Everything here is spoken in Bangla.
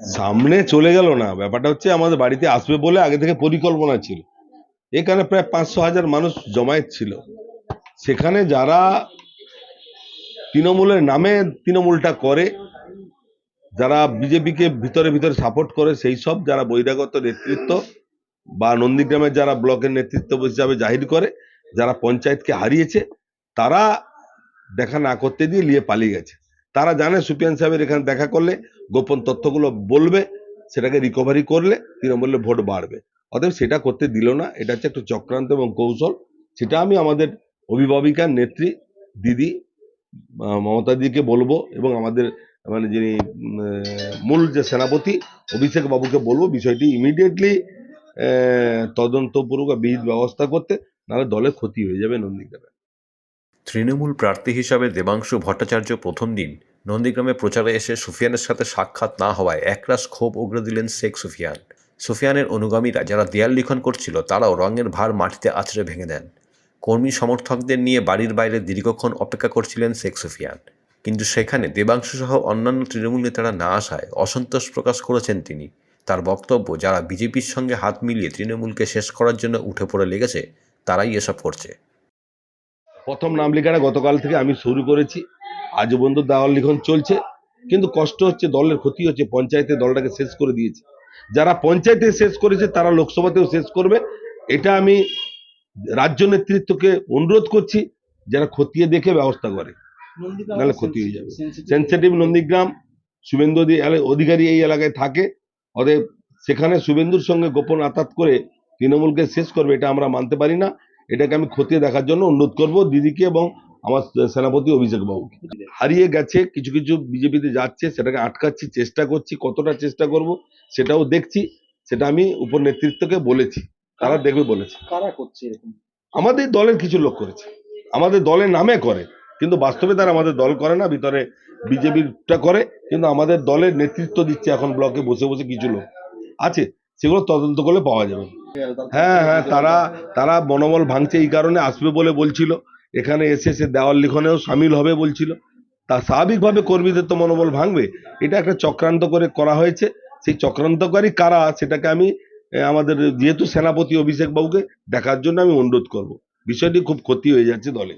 সামনে চলে গেল না। ব্যাপারটা হচ্ছে আমাদের বাড়িতে আসবে বলে আগে থেকে পরিকল্পনা ছিল। এখানে প্রায় পাঁচশো হাজার মানুষ জমায়েত ছিল। সেখানে যারা তৃণমূলের নামে তৃণমূলটা করে, যারা বিজেপিকে ভিতরে ভিতরে সাপোর্ট করে, সেই সব যারা বহিরাগত নেতৃত্ব বা নন্দীগ্রামের যারা ব্লকের নেতৃত্ব হিসাবে জাহির করে, যারা পঞ্চায়েতকে হারিয়েছে, তারা দেখা না করতে দিয়ে নিয়ে পালিয়ে গেছে। তারা জানে সুপিয়ান সাহেবের এখানে দেখা করলে গোপন তথ্যগুলো বলবে সেটাকে রিকভারি করলে তৃণমূলের ভোট বাড়বে। অতএব সেটা করতে দিল না এটা হচ্ছে একটু চক্রান্ত এবং কৌশল। সেটা আমি আমাদের অভিভাবিকার নেত্রী দিদি আহ, মমতা দিদিকে বলব এবং আমাদের মানে যিনি মূল যে সেনাপতি অভিষেক বাবুকে বলব বিষয়টি ইমিডিয়েটলি তদন্তপূর্বক বিহিত ব্যবস্থা করতে নাহলে দলে ক্ষতি হয়ে যাবে নন্দীগ্রামে। তৃণমূল প্রার্থী হিসাবে দেবাংশু ভট্টাচার্য প্রথম দিন নন্দীগ্রামে প্রচারে এসে সুফিয়ানের সাথে সাক্ষাৎ না হওয়ায় একরাশ ক্ষোভ উগড়ে দিলেন শেখ সুফিয়ান। সুফিয়ানের অনুগামীরা যারা দেয়াল লিখন করছিল, তারাও রঙের ভার মাটিতে আছড়ে ভেঙে দেন। কর্মী সমর্থকদের নিয়ে বাড়ির বাইরে দীর্ঘক্ষণ অপেক্ষা করছিলেন শেখ সুফিয়ান। কিন্তু সেখানে দেবাংশু সহ অন্যান্য তৃণমূল নেতারা না আসায় অসন্তোষ প্রকাশ করেছেন তিনি। তার বক্তব্য, যারা বিজেপির সঙ্গে হাত মিলিয়ে তৃণমূলকে শেষ করার জন্য উঠে পড়ে লেগেছে, তারাই এসব করছে। প্রথম নাম লেখাটা গতকাল থেকে আমি শুরু করেছি। আজ পর্যন্ত দেওয়াল লিখন চলছে কিন্তু কষ্ট হচ্ছে দলের ক্ষতি হচ্ছে পঞ্চায়েতে দলটাকে শেষ করে দিয়েছে। যারা পঞ্চায়েতে শেষ করেছে তারা লোকসভাতেও শেষ করবে। এটা আমি রাজ্য নেতৃত্বকে অনুরোধ করছি যারা খতিয়ে দেখে ব্যবস্থা করে নাহলে ক্ষতি হয়ে যাবে। সেন্সিটিভ নন্দীগ্রাম শুভেন্দু অধিকারী এই এলাকায় থাকে অতএব সেখানে শুভেন্দুর সঙ্গে গোপন আতাত করে তৃণমূলকে শেষ করবে এটা আমরা মানতে পারি না। এটাকে আমি খতিয়ে দেখার জন্য অনুরোধ করব দিদিকে এবং আমার সেনাপতি অভিষেক বাবুকে হারিয়ে গেছে কিছু কিছু বিজেপিতে যাচ্ছে সেটাকে আটকাচ্ছি চেষ্টা করছি কতটা চেষ্টা করব সেটাও দেখছি সেটা আমি উপর নেতৃত্বকে বলেছি তারা দেখবে বলেছে। কারা করছে আমাদের দলের কিছু লোক করেছে আমাদের দলের নামে করে কিন্তু বাস্তবে তারা আমাদের দল করে না ভিতরে বিজেপিটা করে কিন্তু আমাদের দলের নেতৃত্ব দিচ্ছে এখন ব্লকে বসে বসে কিছু লোক। আছে সেগুলো তদন্ত করলে পাওয়া যাবে। হ্যাঁ হ্যাঁ তারা তারা মনোবল ভাঙছে এই কারণে আসবে বলে বলছিল এখানে এসে সে দেওয়াল লিখনেও সামিল হবে বলছিল। তা স্বাভাবিকভাবে কর্মীদের তো মনোবল ভাঙবে। এটা একটা চক্রান্ত করে করা হয়েছে। সেই চক্রান্তকারী কারা, সেটাকে আমি আমাদের যেহেতু সেনাপতি অভিষেক বাবুকে দেখার জন্য আমি অনুরোধ করব। বিষয়টি খুব ক্ষতি হয়ে যাচ্ছে দলে।